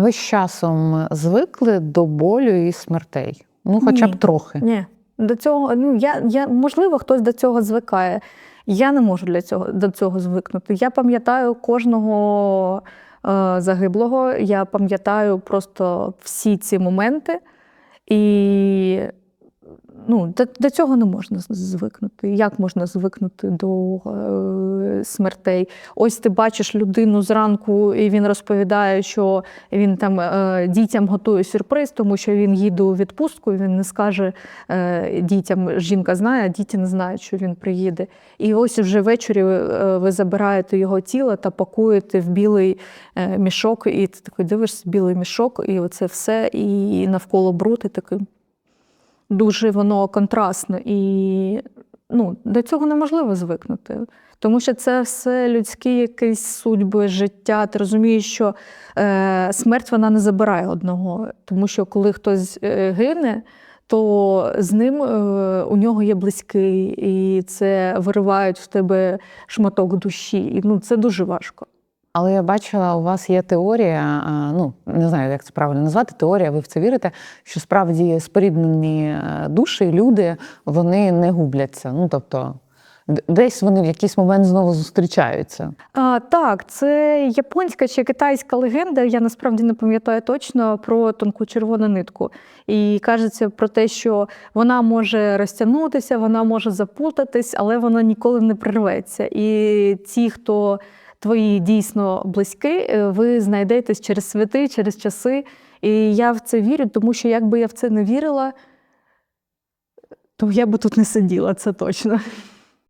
Ви з часом звикли до болю і смертей? Ну, хоча Ні. б трохи. Ні. До цього, ну я, я можливо, хтось до цього звикає. Я не можу для цього до цього звикнути. Я пам'ятаю кожного е, загиблого, я пам'ятаю просто всі ці моменти, і ну, до, до цього не можна звикнути. Як можна звикнути до е, смертей? Ось ти бачиш людину зранку, і він розповідає, що він там е, дітям готує сюрприз, тому що він їде у відпустку, і він не скаже е, дітям, жінка знає, а діти не знають, що він приїде. І ось вже ввечері е, ви забираєте його тіло та пакуєте в білий е, мішок, і ти такий дивишся білий мішок, і оце все, і навколо бруд, і такий дуже воно контрастно. І ну, до цього неможливо звикнути. Тому що це все людські якісь судьби, життя. Ти розумієш, що е, смерть вона не забирає одного. Тому що коли хтось е, гине, то з ним е, у нього є близький, і це виривають в тебе шматок душі. І ну, це дуже важко. Але я бачила, у вас є теорія, ну не знаю, як це правильно назвати. Теорія, ви в це вірите, що справді споріднені е, душі, люди вони не губляться. Ну тобто, десь вони в якийсь момент знову зустрічаються. А, так, це японська чи китайська легенда. Я насправді не пам'ятаю точно про тонку червону нитку. І кажеться про те, що вона може розтягнутися, вона може запутатись, але вона ніколи не прирветься. І ті, хто твої дійсно близькі, е, ви знайдетесь через святи, через часи. І я в це вірю, тому що якби я в це не вірила, то я би тут не сиділа, це точно.